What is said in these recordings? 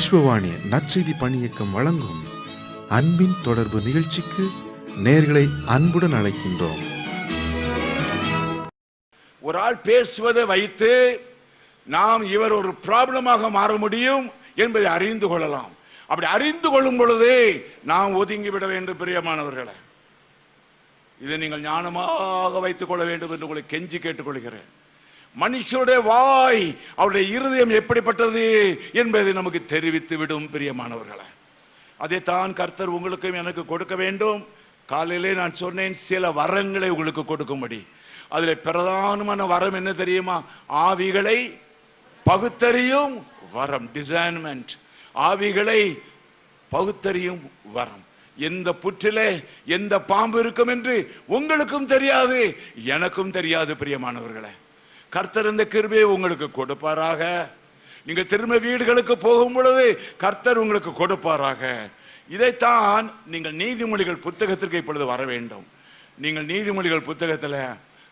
விஸ்வவாணி நற்செய்தி பணியக்கம் வழங்கும் அன்பின் தொடர்பு நிகழ்ச்சிக்கு நேர்களை அன்புடன் அழைக்கின்றோம். ஒரு ஆள் பேசுவதை வைத்து நாம் இவர் ஒரு ப்ராப்ளமாக மாற முடியும் என்பதை அறிந்து கொள்ளலாம். அப்படி அறிந்து கொள்ளும் பொழுது நாம் ஒதுங்கி விட வேண்டும் பிரியமானவர்களை. இதை நீங்கள் ஞானமாக வைத்துக் கொள்ள வேண்டும் என்று உங்களை கெஞ்சி கேட்டுக்கொள்கிறேன். மனுஷருடைய வாய் அவருடைய இருதயம் எப்படிப்பட்டது என்பதை நமக்கு தெரிவித்து விடும் பிரியமானவர்களை. அதைத்தான் கர்த்தர் உங்களுக்கும் எனக்கு கொடுக்க வேண்டும். காலையிலே நான் சொன்னேன் சில வரங்களை உங்களுக்கு கொடுக்கும்படி. அதில் பிரதானமான வரம் என்ன தெரியுமா? ஆவிகளை பகுத்தறியும் வரம் டிசைன்மெண்ட் ஆவிகளை பகுத்தறியும் வரம். எந்த புற்றிலே எந்த பாம்பு இருக்கும் என்று உங்களுக்கும் தெரியாது எனக்கும் தெரியாது பிரியமானவர்களே. கர்த்தர் இந்த கிருபையை உங்களுக்கு கொடுப்பாராக. நீங்க திரும்ப வீடுகளுக்கு போகும் பொழுது கர்த்தர் உங்களுக்கு கொடுப்பாராக. இதைத்தான் நீங்கள் நீதிமொழிகள் புத்தகத்திற்கு இப்பொழுது வர வேண்டும். நீங்கள் நீதிமொழிகள் புத்தகத்தில்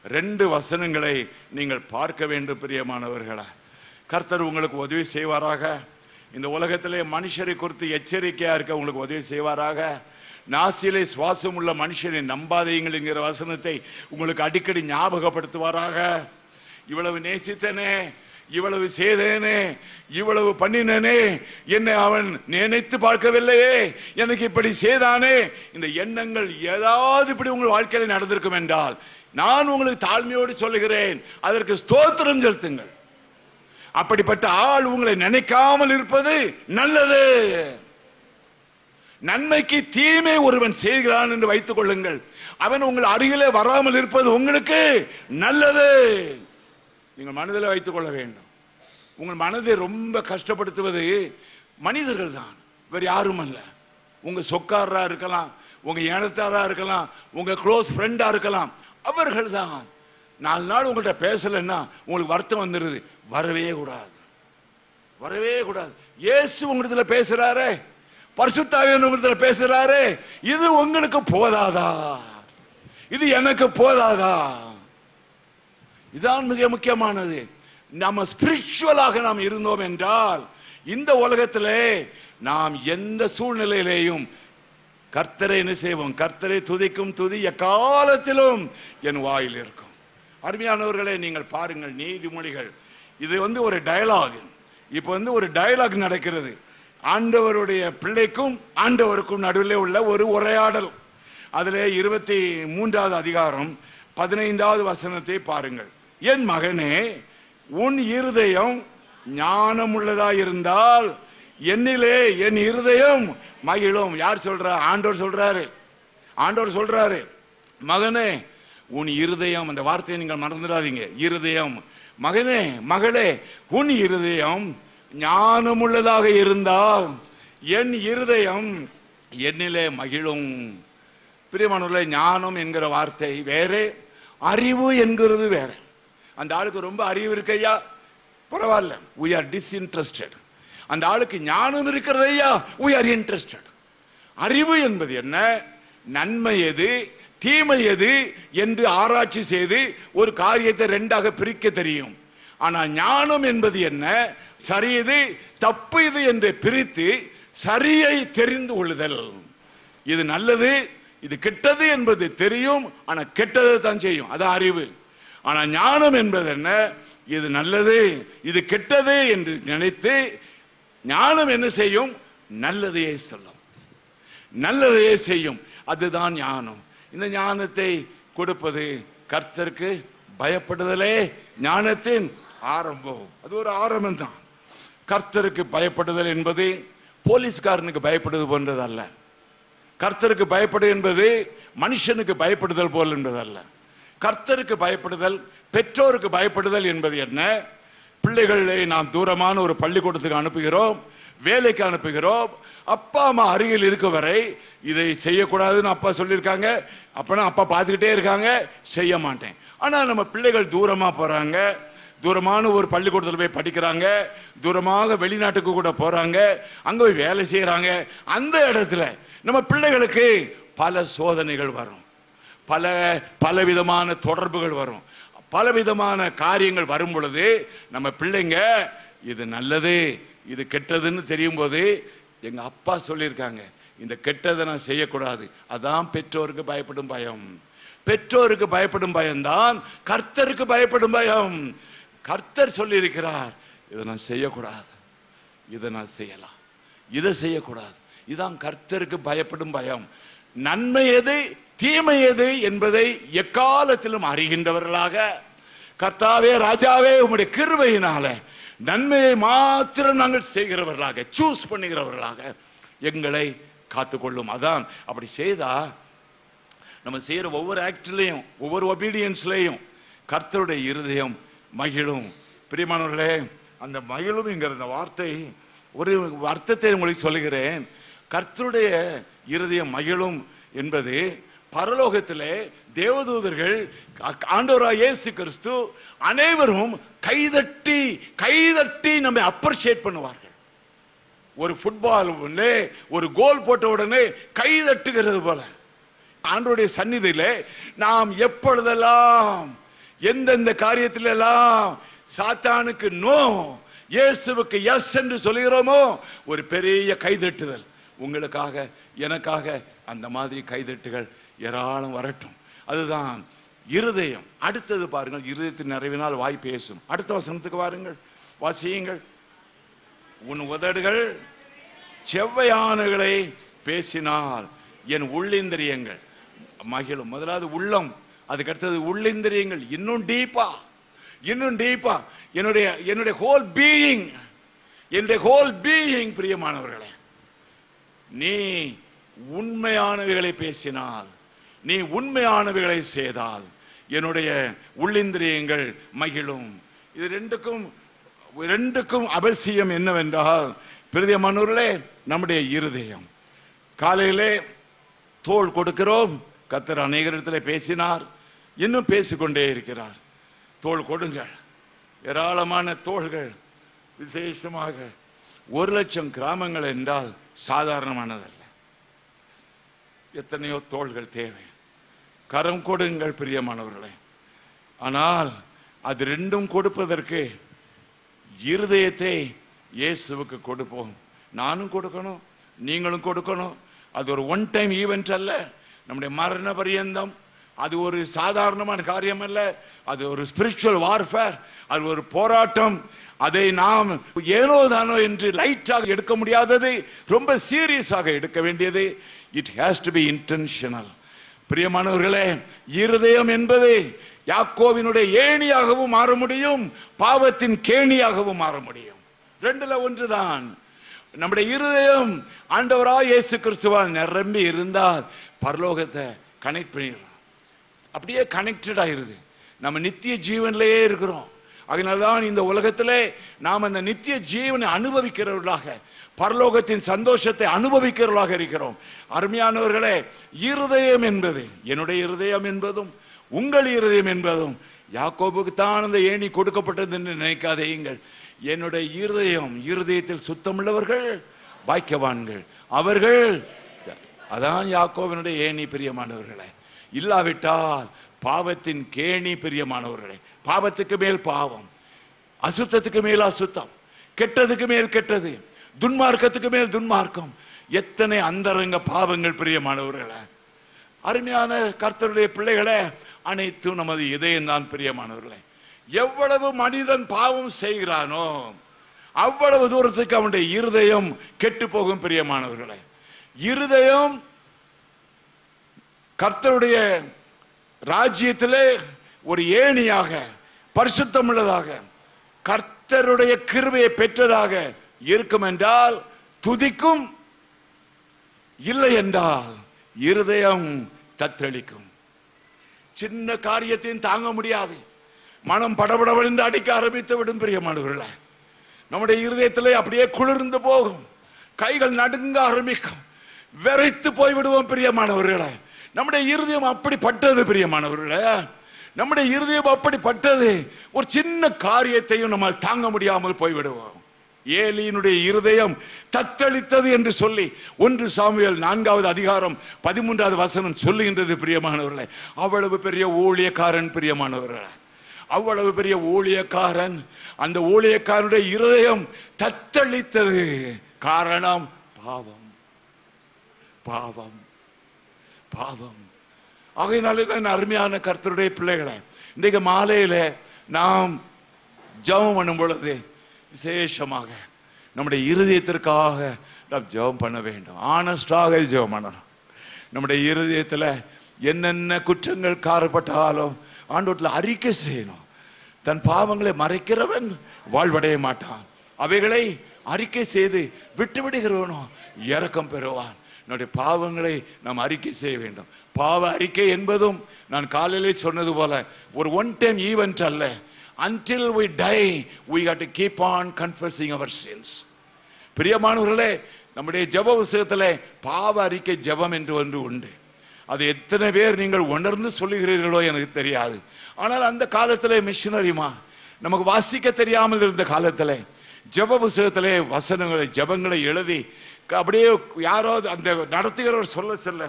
ரெண்டு வசனங்களை நீங்கள் பார்க்க வேண்டும் பிரியமானவர்களே. கர்த்தர் உங்களுக்கு உதவி செய்வாராக. இந்த உலகத்திலே மனுஷரை குறித்து எச்சரிக்கையா இருக்க உங்களுக்கு உதவி செய்வாராக. நாசிலே சுவாசம் உள்ள மனுஷனை நம்பாதீங்கள் என்கிற வசனத்தை உங்களுக்கு அடிக்கடி ஞாபகப்படுத்துவாராக. இவ்வளவு நேசித்தனே இவ்வளவு செய்தேனே இவ்வளவு பண்ணினனே என்னை அவன் நினைத்து பார்க்கவில்லையே எனக்கு இப்படி செய்தானே இந்த எண்ணங்கள் ஏதாவது இப்படி உங்கள் வாழ்க்கையில் நடந்திருக்கும் என்றால் நான் உங்களுக்கு தாழ்மையோடு சொல்லுகிறேன் அதற்கு ஸ்தோத்திரம் செலுத்துங்கள். அப்படிப்பட்ட ஆள் உங்களை நினைக்காமல் இருப்பது நல்லது. நன்மைக்கு தீமை ஒருவன் செய்கிறான் என்று வைத்துக் கொள்ளுங்கள். அவன் உங்கள் அருகிலே வராமல் இருப்பது உங்களுக்கு நல்லது. நீங்கள் மனதில் வைத்துக் கொள்ள வேண்டும். உங்கள் மனதை ரொம்ப கஷ்டப்படுத்துவது மனிதர்கள் தான். வேறு யாரும் அல்ல. உங்க சொக்காரரா இருக்கலாம் உங்க இனத்தாரா இருக்கலாம் உங்க க்ளோஸ் ஃப்ரெண்டா இருக்கலாம் அவர்கள் தான். நாலு நாள் உங்கள்கிட்ட பேசலைன்னா உங்களுக்கு வருத்தம் வந்துடுது வரவே கூடாது. வரவே கூடாது. இயேசு உங்களிடத்துல பேசுறாரே. பரிசுத்தாவியன் உங்களிடத்துல பேசுறாரே. இது உங்களுக்கு போதாதா? இது எனக்கு போதாதா? இதான் மிக முக்கியமானது. நம்ம ஸ்பிரிச்சுவலாக நாம் இருந்தோம் என்றால் இந்த உலகத்திலே நாம் எந்த சூழ்நிலையிலேயும் கர்த்தரை என்ன செய்வோம்? கர்த்தரை துதிக்கும் துதி எக்காலத்திலும் என் வாயில் இருக்கும். அருமையானவர்களே நீங்கள் பாருங்கள் நீதிமொழிகள். இது வந்து ஒரு டயலாக் இப்போ வந்து ஒரு டயலாக் நடக்கிறது. ஆண்டவருடைய பிள்ளைக்கும் ஆண்டவருக்கும் நடுவில் உள்ள ஒரு உரையாடல். அதிலே இருபத்தி மூன்றாவது அதிகாரம் பதினைந்தாவது வசனத்தை பாருங்கள். என் மகனே உன் இருதயம் ஞானமுள்ளதா இருந்தால் என்னிலே என் இருதயம் மகிழும். யார் சொல்றா? ஆண்டோர் சொல்றாரு. ஆண்டோர் சொல்றாரு மகனே உன் இருதயம் அந்த வார்த்தையை நீங்கள் மறந்துடாதீங்க. இருதயம் மகனே மகளே உன் இருதயம் ஞானமுள்ளதாக இருந்தால் என் இருதயம் என்னிலே மகிழும். பிரியமானவர்களே ஞானம் என்கிற வார்த்தை வேறே அறிவு என்கிறது வேற. அந்த ஆளுக்கு ரொம்ப அறிவு இருக்கையா பரவாயில்ல. வி ஆர் டிஸ்இன்ட்ரெஸ்டட் அந்த ஆளுக்கு ஞானம் இருக்கிறது ஐயா. We are அறிவு என்பது என்ன? நன்மை எது? தீமை எது? என்று ஆராய்ச்சி செய்து ஒரு காரியத்தை ரெண்டாக பிரிக்க தெரியும். ஆனா ஞானம் என்பது என்ன? சரி இது தப்பு இது என்று பிரித்து சரியை தெரிந்து கொள்ளுதல். இது நல்லது இது கெட்டது என்பது தெரியும் ஆனா கெட்டதை தான் செய்யும். அது அறிவு. ஆனா ஞானம் என்பது என்ன? இது நல்லது இது கெட்டது என்று நினைத்து ஞானம் என்ன செய்யும்? நல்லதையே சொல்லும். நல்லதையே செய்யும். அதுதான் ஞானம். இந்த ஞானத்தை கொடுப்பது கர்த்தருக்கு பயப்படுதலே ஞானத்தின் ஆரம்பம். அது ஒரு ஆரம்பம் தான் கர்த்தருக்கு பயப்படுதல் என்பது போலீஸ்காரனுக்கு பயப்படுவது போன்றது அல்ல கர்த்தருக்கு பயப்படு என்பது மனுஷனுக்கு பயப்படுதல் போல் என்பதல்ல. கர்த்தருக்கு பயப்படுதல் பெற்றோருக்கு பயப்படுதல் என்பது என்ன? பிள்ளைகளை நாம் தூரமான ஒரு பள்ளிக்கூடத்துக்கு அனுப்புகிறோம் வேலைக்கு அனுப்புகிறோம். அப்பா அம்மா அருகில் இருக்க வரை இதை செய்யக்கூடாதுன்னு அப்பா சொல்லியிருக்காங்க. அப்பனா அப்பா பார்த்துக்கிட்டே இருக்காங்க செய்ய மாட்டேன். ஆனால் நம்ம பிள்ளைகள் தூரமாக போகிறாங்க தூரமான ஒரு பள்ளிக்கூடத்தில் போய் படிக்கிறாங்க தூரமாக வெளிநாட்டுக்கு கூட போகிறாங்க அங்கே போய் வேலை செய்கிறாங்க அந்த இடத்துல நம்ம பிள்ளைகளுக்கு பல சோதனைகள் வரும். பல பலவிதமான தொடர்புகள் வரும். பலவிதமான காரியங்கள் வரும் பொழுது நம்ம பிள்ளைங்க இது நல்லது இது கெட்டதுன்னு தெரியும் போது எங்க அப்பா சொல்லியிருக்காங்க இந்த கெட்டதை நான் செய்யக்கூடாது. அதான் பெற்றோருக்கு பயப்படும் பயம். பெற்றோருக்கு பயப்படும் பயம்தான் கர்த்தருக்கு பயப்படும் பயம். கர்த்தர் சொல்லியிருக்கிறார் இதை நான் செய்யக்கூடாது. இதை நான் செய்யலாம். இதை செய்யக்கூடாது. இதான் கர்த்தருக்கு பயப்படும் பயம். நன்மை எது தீமை எது என்பதை எக்காலத்திலும் அறிகின்றவர்களாக கர்த்தாவே ராஜாவே உங்களுடைய கிருவையினால நன்மையை மாத்திரம் நாங்கள் செய்கிறவர்களாக சூஸ் பண்ணுகிறவர்களாக எங்களை காத்துக்கொள்ளும். அதான் அப்படி செய்தா நம்ம செய்யற ஒவ்வொரு ஆக்ட்லயும் ஒவ்வொரு ஒபீடியன்ஸ்லையும் கர்த்தருடைய இருதயம் மகிழும். பிரியமானவர்களே அந்த மகிழும்ங்கிற அந்த வார்த்தை ஒரு அர்த்தத்தை உங்களுக்கு சொல்லுகிறேன். கர்த்தருடைய இருதயம் மகிழும் என்பது பரலோகத்திலே தேவதூதர்கள் ஆண்டவராக இயேசு கிறிஸ்து அனைவரும் கைதட்டி கைதட்டி நம்மை அப்ரிஷியேட் பண்ணுவார்கள். ஒரு ஃபுட்பால் உடனே ஒரு கோல் போட்ட உடனே கை தட்டுகிறது போல. ஆண்டோடைய சந்நிதியில நாம் எப்பொழுதெல்லாம் எந்தெந்த காரியத்திலெல்லாம் சாத்தானுக்கு நோ இயேசுவுக்கு எஸ் என்று சொல்லுகிறோமோ ஒரு பெரிய கைதட்டுதல் உங்களுக்காக எனக்காக அந்த மாதிரி கைதட்டுகள் ஏராளம் வரட்டும். அதுதான் இருதயம். அடுத்தது பாருங்கள் இருதயத்தின் நிறைவினால் வாய் பேசும். அடுத்த வசனத்துக்கு வாருங்கள். வாசியுங்கள். உன் உதடுகள் செவ்வையானகளை பேசினால் என் உள்ளிந்திரியங்கள். மகிழும். முதலாவது உள்ளம். அதுக்கு அடுத்தது உள்ளிந்திரியங்கள். இன்னும் டீப்பா இன்னும் டீப்பா என்னுடைய என்னுடைய ஹோல் பீயிங் என்னுடைய ஹோல் பீயிங் பிரியமானவர்களே. நீ உண்மையானவைகளை பேசினால் நீ உண்மையானவைகளை செய்தால் என்னுடைய உள்ளிந்திரியங்கள் மகிழும். இது ரெண்டுக்கும் ரெண்டுக்கும் அவசியம் என்னவென்றால் பிரியமானவர்களே நம்முடைய இருதயம். காலையிலே தோள் கொடுக்கிறோம் கத்தர் அநேகரிடத்தில் பேசினார் இன்னும் பேசிக்கொண்டே இருக்கிறார். தோள் கொடுங்கள். ஏராளமான தோள்கள் விசேஷமாக ஒரு லட்சம் கிராமங்கள் என்றால் சாதாரணமானதல்ல. எத்தனையோ தோள்கள் தேவை. கரம் கொடுங்கள் பிரியமானவர்களே. ஆனால் அது ரெண்டும் கொடுப்பதற்கு இருதயத்தை இயேசுவுக்கு கொடுப்போம். நானும் கொடுக்கணும் நீங்களும் கொடுக்கணும். அது ஒரு ஒன் டைம் ஈவெண்ட் அல்ல. நம்முடைய மரண பரியந்தம் அது ஒரு சாதாரணமான காரியம் அல்ல அது ஒரு ஸ்பிரிச்சுவல் வார்ஃபேர் அது ஒரு போராட்டம். அதை நாம் ஏனோ தானோ என்று லைட்டாக எடுக்க முடியாதது ரொம்ப சீரியஸாக எடுக்க வேண்டியது. It has to be intentional பிரியமானவர்களே இருதயம் என்பது யாக்கோவினுடைய ஏணியாகவும் மாற முடியும் பாவத்தின் கேணியாகவும் மாற முடியும். ரெண்டுல ஒன்றுதான். நம்முடைய இருதயம் ஆண்டவராய் இயேசு கிறிஸ்துவால் நிரம்பி இருந்தால் பரலோகத்தை கனெக்ட் பண்ணிடுறோம். அப்படியே கனெக்டட் ஆயிருது. நம்ம நித்திய ஜீவன்லேயே இருக்கிறோம். அதனால்தான் இந்த உலகத்திலே நாம் அந்த நித்திய ஜீவனை அனுபவிக்கிறவர்களாக பரலோகத்தின் சந்தோஷத்தை அனுபவிக்கிறவர்களாக இருக்கிறோம். அருமையானவர்களே இருதயம் என்பது என்னுடைய இருதயம் என்பதும் உங்கள் இருதயம் என்பதும் யாக்கோபுக்கு தான் அந்த ஏணி கொடுக்கப்பட்டது என்று நினைக்காதேயுங்கள் என்னுடைய இருதயம் இருதயத்தில் சுத்தமுள்ளவர்கள் பாக்கியவான்கள். அவர்கள் அதான் யாக்கோவினுடைய ஏணி பிரியமானவர்களே. இல்லாவிட்டால் பாவத்தின் கேணி பிரியமானவர்களே பாவத்துக்கு மேல் பாவம் அசுத்தத்துக்கு மேல் அசுத்தம் கெட்டதுக்கு மேல் கெட்டது துன்மார்க்கத்துக்கு மேல் துன்மார்க்கம். எத்தனை அந்தரங்க பாவங்கள் பிரியமானவர்களே. அருமையான கர்த்தருடைய பிள்ளைகளே அனைத்தும் நமது இதயம் தான் பிரியமானவர்களே. எவ்வளவு மனிதன் பாவம் செய்கிறானோ அவ்வளவு தூரத்துக்கு அவனுடைய இருதயம் கெட்டு போகும் பிரியமானவர்களே. இருதயம் கர்த்தருடைய ராஜ்யத்திலே ஒரு ஏணியாக பரிசுத்தம் உள்ளதாக கர்த்தருடைய கிருவையை பெற்றதாக இருக்கும் என்றால் துதிக்கும் இல்லை என்றால் இருதயம் தத்தளிக்கும். சின்ன காரியத்தையும் தாங்க முடியாது. மனம் படபடவென்று அடிக்க ஆரம்பித்து விடும் பிரியமானவர்கள. நம்முடைய இருதயத்திலே அப்படியே குளிர்ந்து போகும். கைகள் நடுங்க ஆரம்பிக்கும். வெறைத்து போய் விடுவோம் பிரியமானவர்களை. நம்முடைய இருதயம் அப்படிப்பட்டது பிரியமானவர்களே. நம்முடைய இருதயம் அப்படிப்பட்டது. ஒரு சின்ன காரியத்தையும் நம்மால் தாங்க முடியாமல் போய்விடுவோம். ஏலியினுடைய இருதயம் தத்தளித்தது என்று சொல்லி ஒன்று சாமியல் நான்காவது அதிகாரம் பதிமூன்றாவது வசனம் சொல்லுகின்றது பிரியமானவர்களே. அவ்வளவு பெரிய ஊழியக்காரன் பிரியமானவர்களே. அவ்வளவு பெரிய ஊழியக்காரன். அந்த ஊழியக்காரனுடைய இருதயம் தத்தளித்தது. காரணம் பாவம். பாவம். பாவம். ஆகையினாலே தான் அருமையான கர்த்தருடைய பிள்ளைகளை இன்றைக்கு மாலையில நாம் ஜெபம் பண்ணும் பொழுது விசேஷமாக நம்முடைய இருதயத்திற்காக நாம் ஜெபம் பண்ண வேண்டும். ஆனஸ்டாக ஜெபம் பண்ணணும் நம்முடைய இருதயத்துல என்னென்ன குற்றங்கள் காரப்பட்டாலும் ஆண்டோட்டில் அறிக்கை செய்யணும். தன் பாவங்களை மறைக்கிறவன் வாழ்வடைய மாட்டான். அவைகளை அறிக்கை செய்து விட்டு விடுகிறவனோ இறக்கம் பெறுவான். என்னுடைய பாவங்களை நாம் அறிக்கை செய்ய வேண்டும். பாவ அறிக்கை என்பதும் நான் காலையிலே சொன்னது போல ஒரு ஒன் டைம் ஈவெண்ட் அல்ல. Until we die we had to keep on confessing our sins. பிரியமானவர்களே நம்முடைய ஜெப புஸ்தகத்திலே பாவ அறிக்கை ஜெபம் என்று ஒன்று உண்டு. அது எத்தனை பேர் நீங்கள் உணர்ந்து சொல்லுகிறீர்களோ எனக்கு தெரியாது. ஆனால் அந்த காலத்தில் மிஷினரிமா நமக்கு வாசிக்க தெரியாமல் இருந்த காலத்தில் ஜெப புஸ்தகத்திலே வசனங்களை ஜெபங்களை எழுதி அப்படியே யாராவது அந்த நடத்துகிறவர் சொல்ல சொல்ல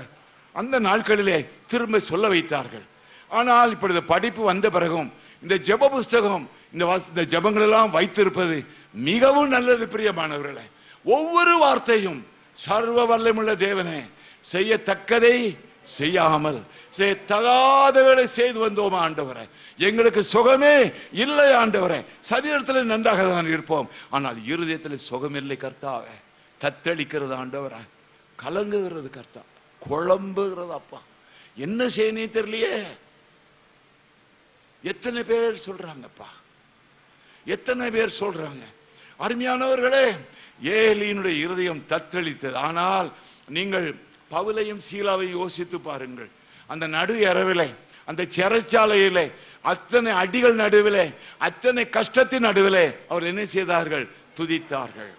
அந்த நாட்களிலே திரும்ப சொல்ல வைத்தார்கள். ஆனால் இப்பொழுது படிப்பு வந்த பிறகும் இந்த ஜெப புஸ்தகம் இந்த இந்த ஜபங்கள் எல்லாம் வைத்திருப்பது மிகவும் நல்லது பிரியமானவர்களே. ஒவ்வொரு வார்த்தையும் சர்வ வல்லமுள்ள தேவனே செய்யத்தக்கதை செய்யாமல் செய்யத்தகாதவர்களை செய்து வந்தோம் ஆண்டவரை. எங்களுக்கு சுகமே இல்லை ஆண்டவரை. சரீரத்தில் நன்றாக தான் இருப்போம். ஆனால் இருதயத்தில் சுகமில்லை கர்த்தாவே. தத்தளிக்கிறது ஆண்டவரே. கலங்குகிறது கர்த்தா. குழம்புகிறது அப்பா. என்ன செய்யணும் தெரியலையே. எத்தனை பேர் சொல்றாங்கப்பா. எத்தனை பேர் சொல்றாங்க. அருமையானவர்களே ஏலியினுடைய இருதயம் தத்தளித்தது. ஆனால் நீங்கள் பவுலையும் சீலாவையும் யோசித்து பாருங்கள். அந்த நடு இரவிலே அந்த சிறைச்சாலையிலே அத்தனை அடிகள் நடுவிலே அத்தனை கஷ்டத்தின் நடுவிலே அவர் என்ன செய்தார்கள்? துதித்தார்கள்.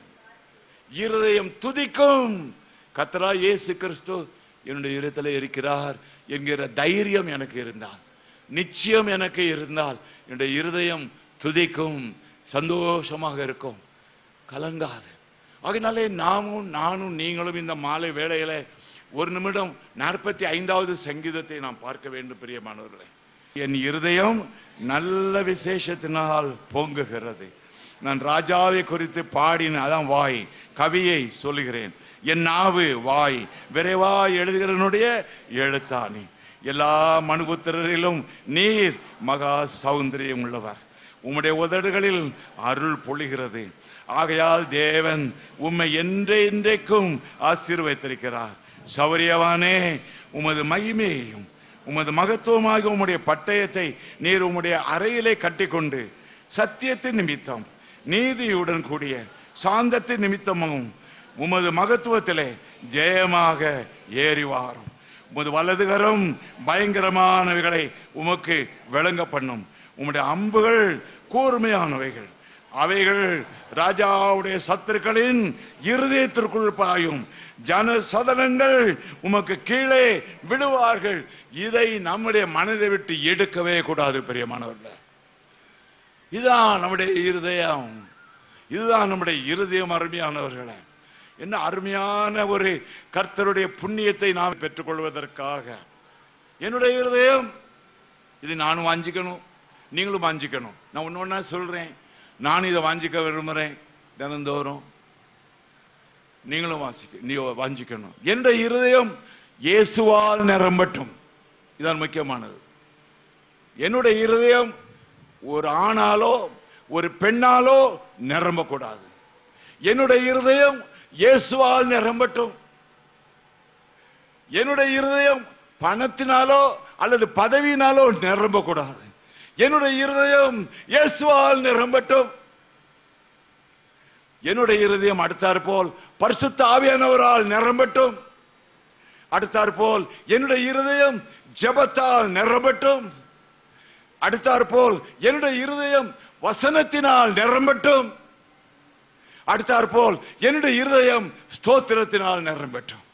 இருதயம் துதிக்கும். கத்தரா இயேசு கிறிஸ்து என்னுடைய இருதத்தில் இருக்கிறார். என்கிற தைரியம் எனக்கு இருந்தால் நிச்சயம் எனக்கு இருந்தால் என்னுடைய இருதயம் துதிக்கும் சந்தோஷமாக இருக்கும். கலங்காது. அதனாலே நாமும் நானும் நீங்களும் இந்த மாலை வேளையில ஒரு நிமிடம் நாற்பத்தி ஐந்தாவது சங்கீதத்தை நாம் பார்க்க வேண்டும் பிரியமானவர்களே. என் இருதயம் நல்ல விசேஷத்தினால் பொங்குகிறது. நான் ராஜாவை குறித்து பாடின அதான் வாய் கவியை சொல்லுகிறேன். என் நாவு வாய் விரைவா எழுதுகிறனுடைய எழுத்தாணி. எல்லா மனுபுத்திரரிலும் நீர் மகா சௌந்தரியம் உள்ளவர். உம்முடைய உதடுகளில் அருள் பொழிகிறது. ஆகையால் தேவன் உம்மை என்றே இன்றைக்கும் ஆசீர்வதித்திருக்கிறார். சௌரியவானே உமது மகிமையையும் உமது மகத்துவமாக உம்முடைய பட்டயத்தை நீர் உம்முடைய அறையிலே கட்டிக்கொண்டு சத்தியத்தின் நிமித்தம் நீதியுடன் கூடிய சாந்தத்தின் நிமித்தமும் உமது மகத்துவத்திலே ஜெயமாக ஏறிவாரும். உமது வலதுகரம் பயங்கரமானவைகளை உமக்கு விளங்க பண்ணும். உம்முடைய அம்புகள் கூர்மையானவைகள். அவைகள் ராஜாவுடைய சத்துருக்களின் இருதயத்திற்குள் பாயும். ஜன சதனங்கள் உமக்கு கீழே விழுவார்கள். இதை நம்முடைய மனதை விட்டு எடுக்கவே கூடாது பெரியமானவர்கள். இதுதான் நம்முடைய இருதயம். இதுதான் நம்முடைய இருதயம் அருமையானவர்களே. என்ன அருமையான ஒரு கர்த்தருடைய புண்ணியத்தை நாம் பெற்றுக்கொள்வதற்காக. என்னுடைய இருதயம் இது நானும் வாஞ்சிக்கணும் நீங்களும் வாஞ்சிக்கணும். நான் ஒன்று ஒன்றா சொல்றேன். நான் இதை வாஞ்சிக்க விரும்புகிறேன் தினந்தோறும். நீங்களும் வாசிக்க நீ வாஞ்சிக்கணும். என்ற இருதயம் இயேசுவால் நிரம்பட்டும். இதான் முக்கியமானது. என்னுடைய இருதயம் ஒரு ஆணாலோ ஒரு பெண்ணாலோ நிரம்பக்கூடாது. என்னுடைய இருதயம் இயேசுவால் நிரம்பட்டும். என்னுடைய இருதயம் பணத்தினாலோ அல்லது பதவியினாலோ நிரம்பக்கூடாது. என்னுடைய இருதயம் இயேசுவால் நிரம்பட்டும். என்னுடைய இருதயம் அடுத்தார் போல் பரிசுத்த ஆவியானவரால் நிரம்பட்டும். அடுத்தார் போல் என்னுடைய இருதயம் ஜெபத்தால் நிரம்பட்டும். அடுத்தாற் போல் என்னுடைய இருதயம் வசனத்தினால் நிரம்பட்டும். அடுத்தாற் போல் என்னுடைய இருதயம் ஸ்தோத்திரத்தினால் நிரம்பட்டும்.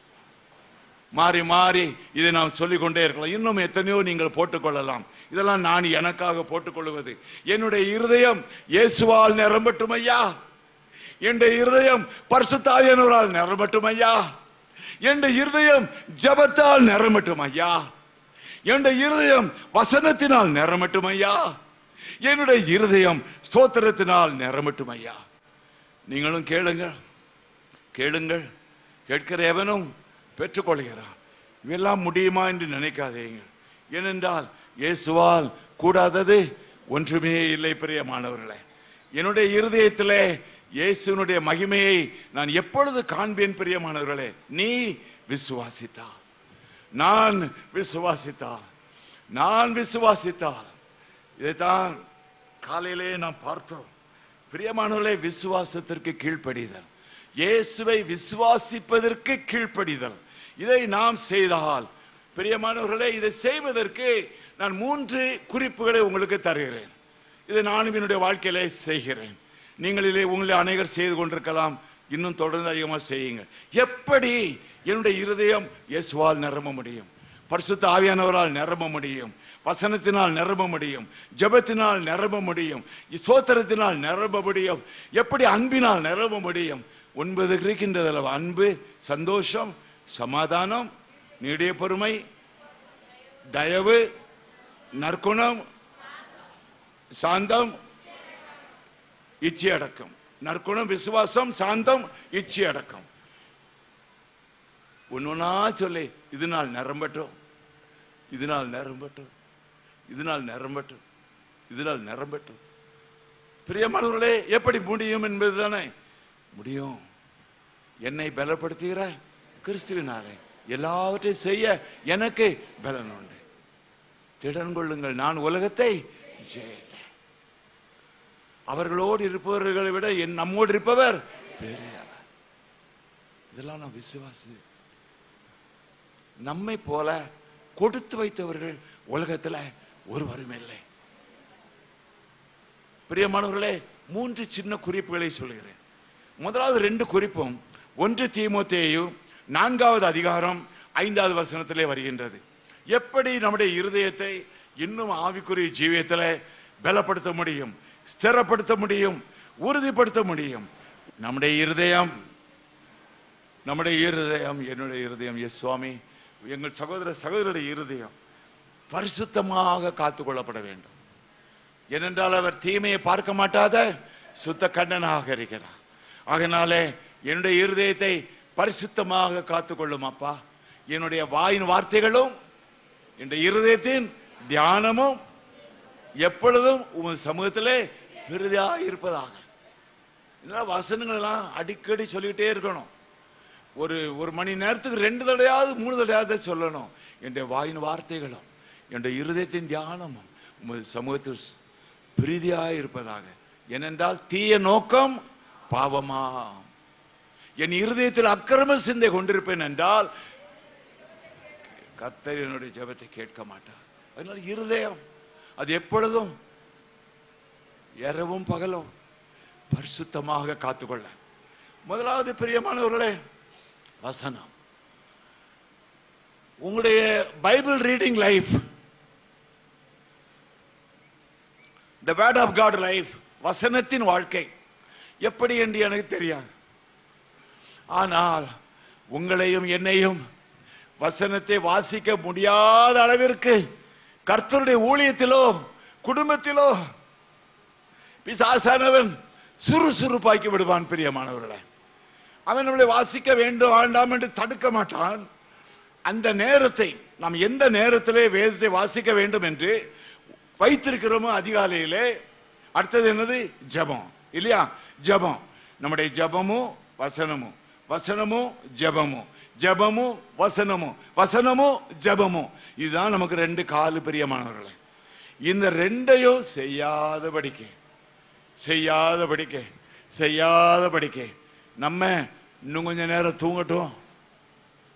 மாறி மாறி இதை நாம் சொல்லிக்கொண்டே இருக்கலாம். இன்னும் எத்தனையோ நீங்கள் போட்டுக்கொள்ளலாம். இதெல்லாம் நான் எனக்காக போட்டுக்கொள்வது. என்னுடைய இருதயம் இயேசுவால் நிரம்பட்டும் ஐயா. என்னுடைய இருதயம் பரிசுத்தாவியானவரால் நிரம்பட்டும் ஐயா. என்னுடைய இருதயம் ஜபத்தால் நிரம்பட்டும் ஐயா. என்னுடைய இருதயம் வசனத்தினால் நிரம்பட்டும் ஐயா என்னுடைய இருதயம் ஸ்தோத்திரத்தினால் நிரம்பட்டும் ஐயா நீங்களும் கேளுங்கள். கேளுங்கள். கேட்கிற எவனும் பெற்றுக்கொள்கிறான். இவெல்லாம் முடியுமா என்று நினைக்காதீங்க. ஏனென்றால் இயேசுவால் கூடாதது ஒன்றுமே இல்லை பிரியமானவர்களே என்னுடைய இருதயத்திலே இயேசுனுடைய மகிமையை நான் எப்பொழுது காண்பேன் பிரியமானவர்களே நீ விசுவாசித்தால். நான் விசுவாசித்தால் நான் விசுவாசித்தால் இதைத்தான் காலையிலே நாம் பார்த்தோம். பிரியமானவர்களே விசுவாசத்திற்கு கீழ்ப்படிதல். இயேசுவை விசுவாசிப்பதற்கு கீழ்ப்படிதல். இதை நாம் செய்தால் பிரியமானவர்களே இதை செய்வதற்கு நான் மூன்று குறிப்புகளை உங்களுக்கு தருகிறேன். இதை நானும் என்னுடைய வாழ்க்கையிலே செய்கிறேன். நீங்களிலே உங்களை அநேகர் செய்து கொண்டிருக்கலாம். இன்னும் தொடர்ந்து அதிகமாக செய்யுங்க எப்படி என்னுடைய இருதயம் இயேசுவால் நிரம்ப முடியும். பரிசுத்த ஆவியானவரால் நிரம்ப முடியும். வசனத்தினால் நிரம்ப முடியும். ஜெபத்தினால் நிரம்ப முடியும். சோத்திரத்தினால் நிரம்ப முடியும். எப்படி அன்பினால் நிரம்ப முடியும்? ஒன்பது இருக்கின்றதில் அன்பு சந்தோஷம் சமாதானம் நீடிய பொறுமை தயவு நற்குணம் சாந்தம் இச்சை அடக்கம் நற்குணம் விசுவாசம் சாந்தம் இச்சை அடக்கம் ஒன்னொன்னா சொல்லி. இது நாள் நிரம்பட்டும். இதனால் நிரம்பட்டும். இதனால் நிரம்பட்டும். இதனால் நிரம்பட்டும். பிரியமானவர்களே எப்படி முடியும் என்பதுதானே? முடியும். என்னை பலப்படுத்துகிற கிறிஸ்துவினாலே. எல்லாவற்றையும் செய்ய எனக்கு பலன் உண்டு. திடன் கொள்ளுங்கள். நான் உலகத்தை ஜெயித்தேன். அவர்களோடு இருப்பவர்களை விட என் நம்மோடு இருப்பவர் பெரியவர். இதெல்லாம் நான் விசுவாசி நம்மை போல கொடுத்து வைத்தவர்கள் உலகத்துல ஒருவரும் இல்லை. பிரியமானவர்களே மூன்று சின்ன குறிப்புகளை சொல்கிறேன் முதலாவது ரெண்டு குறிப்பும் ஒன்று தீமோத்தேயு நான்காவது அதிகாரம் ஐந்தாவது வசனத்திலே வருகின்றது. எப்படி நம்முடைய இருதயத்தை இன்னும் ஆவிக்குரிய ஜீவியத்தில் பலப்படுத்த முடியும் ஸ்திரப்படுத்த முடியும் உறுதிப்படுத்த முடியும்? நம்முடைய இருதயம் நம்முடைய இருதயம் என்னுடைய இருதயம். எஸ் சுவாமி எங்கள் சகோதர சகோதரருடைய இருதயம் பரிசுத்தமாக காத்துக்கொள்ளப்பட வேண்டும். ஏனென்றால் அவர் தீமையை பார்க்க மாட்டாத சுத்த கண்ணனாக இருக்கிறார். அதனாலே என்னுடைய இருதயத்தை பரிசுத்தமாக காத்துக்கொள்ளும் அப்பா. என்னுடைய வாயின் வார்த்தைகளும் என்னுடைய இருதயத்தின் தியானமும் எப்பொழுதும் உன் சமூகத்திலே பெரிதாக இருப்பதாக இதெல்லாம் வசனங்கள் எல்லாம் அடிக்கடி சொல்லிக்கிட்டே இருக்கணும். ஒரு ஒரு மணி நேரத்துக்கு ரெண்டு தடையாவது மூணு தடையாவது சொல்லணும். என்னுடைய வாயின் வார்த்தைகளும் என்னுடைய இருதயத்தின் தியானமும் உமது சமூகத்தில் பிரீதியாக இருப்பதாக. ஏனென்றால் தீய நோக்கம் பாவமா என் இருதயத்தில் அக்கிரம சிந்தை கொண்டிருப்பேன் என்றால் கத்தர் என்னுடைய ஜெபத்தை கேட்க மாட்டார். அதனால் இருதயம் அது எப்பொழுதும் இரவும் பகலும் பரிசுத்தமாக காத்துக்கொள்ள. முதலாவது பிரியமானவர்களே வசனம். உங்களுடைய Bible reading life the word of God life வசனத்தின் வாழ்க்கை. எப்படி என்று எனக்கு தெரியாது. ஆனால் உங்களையும் என்னையும் வசனத்தை வாசிக்க முடியாத அளவிற்கு கர்த்தருடைய ஊழியத்திலோ குடும்பத்திலோ பிசாசானவன் சுறுசுறுப்பாக்கி விடுவான் பிரியமானவர்களை. அவன் நம்மளை வாசிக்க வேண்டும் வேண்டாம் என்று தடுக்க மாட்டான். அந்த நேரத்தை நாம் எந்த நேரத்திலே வேதத்தை வாசிக்க வேண்டும் என்று வைத்திருக்கிறோமோ அதிகாலையிலே அடுத்தது என்னது? ஜெபம். இல்லையா? ஜெபம். நம்முடைய ஜெபமும் வசனமும் வசனமும் ஜெபமும் ஜெபமும் வசனமும் வசனமும் ஜெபமும் இதுதான் நமக்கு ரெண்டு காலு பிரியமானவர்களே. இந்த ரெண்டையும் செய்யாத படிக்க செய்யாத படிக்க செய்யாதபடிக்க. செய்யாதபடிக்க. நம்ம இன்னும் கொஞ்ச நேரம் தூங்கட்டும்.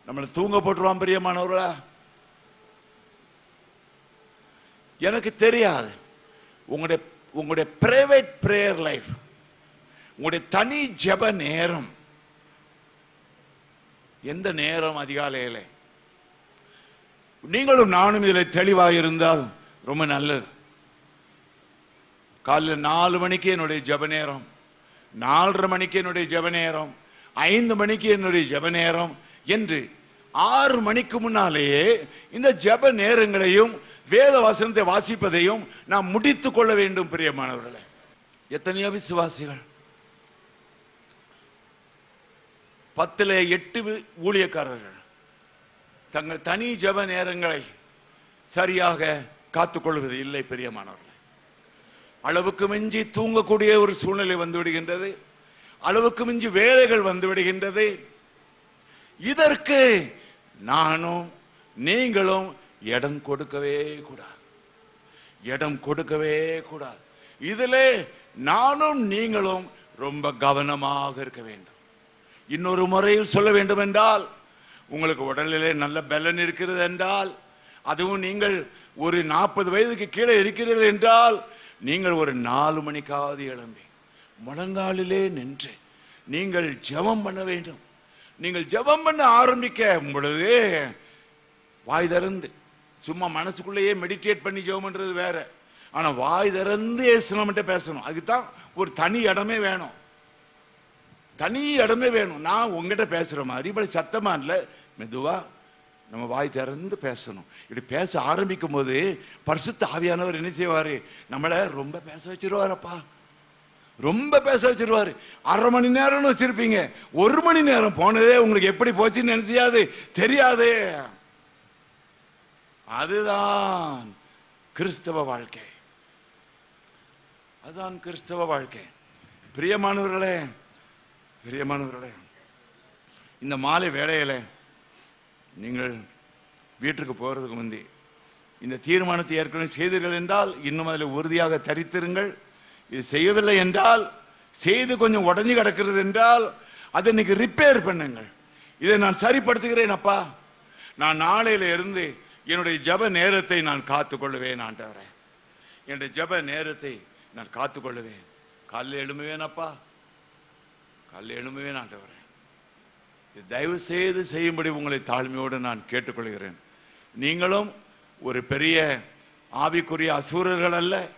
நம்மளை தூங்க போட்டுருவான் பிரியமானவர்களா? எனக்கு தெரியாது. உங்களுடைய உங்களுடைய பிரைவேட் பிரேயர் லைஃப் உங்களுடைய தனி ஜெப நேரம் எந்த நேரம் அதிகாலையில்? நீங்களும் நானும் இதில் தெளிவாக இருந்தால் ரொம்ப நல்லது. காலையில் நாலு மணிக்கு என்னுடைய ஜெப நேரம். நாலரை மணிக்கு என்னுடைய ஜெப நேரம் ஐந்து மணிக்கு என்னுடைய ஜெப நேரம் என்று ஆறு மணிக்கு முன்னாலேயே இந்த ஜெப நேரங்களையும் வேத வசனத்தை வாசிப்பதையும் நாம் முடித்துக் கொள்ள வேண்டும் பிரியமானவர்களே. எத்தனையோ விசுவாசிகள். பத்துல எட்டு ஊழியக்காரர்கள். தங்கள் தனி ஜெப நேரங்களை சரியாக காத்துக்கொள்வது இல்லை பெரியமானவர்கள். அளவுக்கு மிஞ்சி தூங்கக்கூடிய ஒரு சூழ்நிலை வந்து விடுகின்றது. அளவுக்கு மிஞ்சி வேலைகள் வந்து விடுகின்றது. இதற்கு நானும் நீங்களும் இடம் கொடுக்கவே கூடாது. இடம் கொடுக்கவே கூடாது. இதிலே நானும் நீங்களும் ரொம்ப கவனமாக இருக்க வேண்டும். இன்னொரு முறையில் சொல்ல வேண்டும் என்றால் உங்களுக்கு உடலிலே நல்ல பலன் இருக்கிறது என்றால் அதுவும் நீங்கள் ஒரு நாற்பது வயதுக்கு கீழே இருக்கிறீர்கள் என்றால் நீங்கள் ஒரு நாலு மணிக்காவது எழும்பி முழங்காலிலே நின்று நீங்கள் ஜெபம் பண்ண வேண்டும். நீங்கள் ஜெபம் பண்ண ஆரம்பிக்க பொழுது வாய் திறந்து சும்மா மனசுக்குள்ளேயே மெடிடேட் பண்ணி ஜெபம் பண்றது வேற. ஆனா வாய் திறந்து இயேசுநாமத்தை பேசணும். அதுதான் ஒரு தனி இடமே வேணும். தனி இடமே வேணும். நான் உங்ககிட்ட பேசுற மாதிரி இப்படி சத்தமா இல்ல மெதுவா நம்ம வாய் திறந்து பேசணும். இப்படி பேச ஆரம்பிக்கும் போது பரிசுத்த ஆவியானவர் என்ன செய்வார்? நம்மளை ரொம்ப பேச வச்சிருவாரப்பா. ரொம்ப பேச வச்சிருவார். அரை மணி நேரம்னு வச்சிருப்பீங்க. ஒரு மணி நேரம் போனதே உங்களுக்கு எப்படி போச்சுன்னு நினைச்சியாது? தெரியாது. அதுதான் கிறிஸ்தவ வாழ்க்கை. அதுதான் கிறிஸ்தவ வாழ்க்கை. பிரியமானவர்களே பிரியமானவர்களே இந்த மாலை வேளையில நீங்கள் வீட்டுக்கு போகிறதுக்கு முந்தி இந்த தீர்மானத்தை ஏற்கனவே செய்தீர்கள் என்றால் இன்னும் அதில் உறுதியாக தரித்திருங்கள். இது செய்யவில்லை என்றால் செய்து கொஞ்சம் உடஞ்சி கிடக்கிறது என்றால் அதை இன்னைக்கு ரிப்பேர் பண்ணுங்கள். இதை நான் சரிப்படுத்துகிறேன் அப்பா. நான் நாளையில இருந்து என்னுடைய ஜெப நேரத்தை நான் காத்துக்கொள்ளுவேன் ஆண்டவரே. என்னுடைய ஜெப நேரத்தை நான் காத்துக்கொள்ளுவேன். காலையில் எழும்புவேன் அப்பா. காலையில் எழும்புவேன் ஆண்டவரே. தயவு செய்து செய்யும்படி உங்களை தாழ்மையோடு நான் கேட்டுக்கொள்கிறேன். நீங்களும் ஒரு பெரிய ஆவிக்குரிய அசூரர்கள் அல்ல.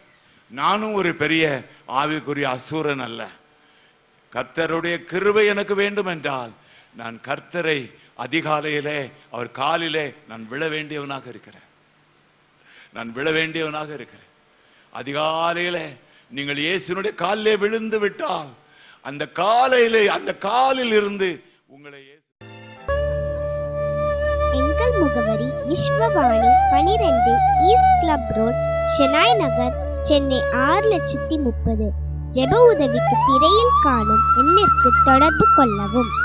நானும் ஒரு பெரிய ஆவிக்குரிய அசூரன் அல்ல. கர்த்தருடைய கிருவை எனக்கு வேண்டும் என்றால் நான் கர்த்தரை அதிகாலையிலே அவர் காலிலே நான் விழ வேண்டியவனாக இருக்கிறேன். நான் விழ வேண்டியவனாக இருக்கிறேன். அதிகாலையிலே நீங்கள் இயேசுனுடைய காலிலே விழுந்து விட்டால் அந்த காலையிலே அந்த காலில் இருந்து உங்களை எங்கள் முகவரி விஸ்வவாணி பனிரெண்டு east club road Shenoy Nagar Chennai ஆறு லட்சத்தி முப்பது. ஜெப உதவிக்கு திரையில் காணும் எண்ணிற்கு தொடர்பு கொள்ளவும்.